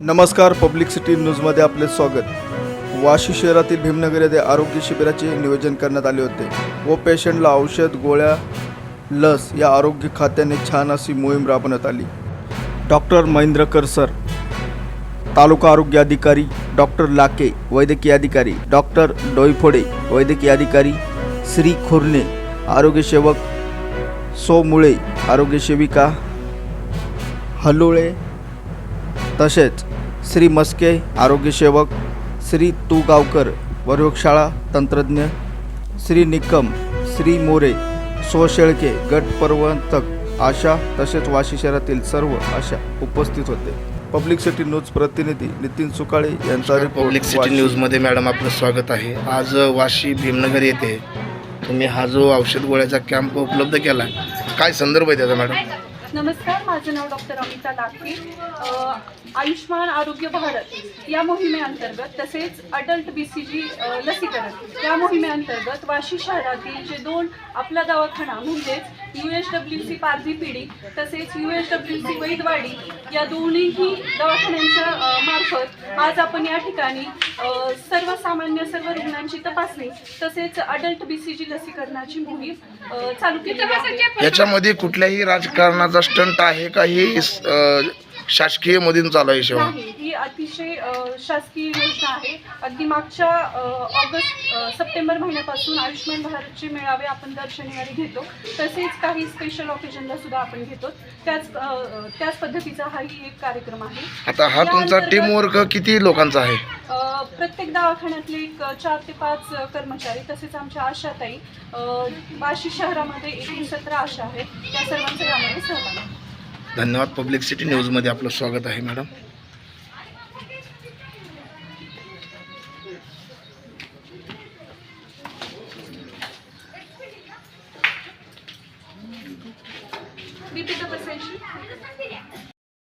नमस्कार public city न्यूजमध्ये आपले स्वागत. वाशी शहरातील भीमनगर येथे आरोग्य शिबिराचे नियोजन करण्यात आले होते व पेशंटला औषध गोळ्या लस या आरोग्य खात्याने छान अशी मोहीम राबवण्यात आली. डॉक्टर महेंद्र सर तालुका आरोग्य अधिकारी डॉक्टर लाके वैद्यकीय अधिकारी डॉक्टर डोईफोडे वैद्यकीय अधिकारी श्री खुर्ने आरोग्यसेवक सो मुळे आरोग्यसेविका हलोळे तसेच श्री मस्के आरोग्यसेवक श्री तुगावकर प्रयोगशाळा तंत्रज्ञ श्री निकम श्री मोरे सो शेळके गट प्रवर्तक आशा तसेच वाशी शहरातील सर्व आशा उपस्थित होते. पब्लिक सिटी न्यूज प्रतिनिधी नितीन सुकाळे यांचा पब्लिक सिटी. न्यूजमध्ये मॅडम आपलं स्वागत आहे. आज वाशी भीमनगर येथे तुम्ही हा जो औषध गोळ्याचा कॅम्प उपलब्ध केला काय संदर्भ आहे त्याचा मॅडम? नमस्कार माझं नाव डॉक्टर अमिता लाखे आयुष्मान आरोग्य भारत या मोहिमेअंतर्गत तसेच अडल्ट बी सी जी लसीकरण या मोहिमेअंतर्गत वाशी शहरातील जे दोन आपला दवाखाना म्हणजेच यू एस डब्ल्यू सी पारधी पिढी तसेच U S W C Vaidwadi या दोन्हीही दवाखान्यांचे मार्फत आज आपण या ठिकाणी सर्वसामान्य सर्व रुग्णांची तपासणी तसेच अडल्ट बी सी जी लसीकरणाची मोहीम चालू आहे. याच्यामध्ये कुठल्याही राजकारणाचा स्टंट आहे का ही अं, शासकीय मधून चालू आहे सेवा नाही ही अतिशय अ, शासकीय योजना आहे. अगदी मागच्या अ, ऑगस्ट अ, सप्टेंबर महिन्यापासून आयुष्यमान भारतचे मेळावे आपण दर शनिवारी घेतो. तसेच काही स्पेशल ऑकेजनला सुद्धा आपण घेतो. त्याच अ, अ, त्याच पद्धतीचा हाही एक कार्यक्रम आहे. आता हा तुमचा टीम वर्क किती लोकांचा आहे? अ, प्रत्येक दवाखान्यातले एक चार ते पाच कर्मचारी तसेच आमच्या आशाताई अ, वाशी शहरामध्ये एकूण सतरा आशा आहेत. त्या सर्वांचा यामध्ये सहभाग आहे धन्यवाद पब्लिक सिटी न्यूजमध्ये आपलं स्वागत आहे मॅडम मी.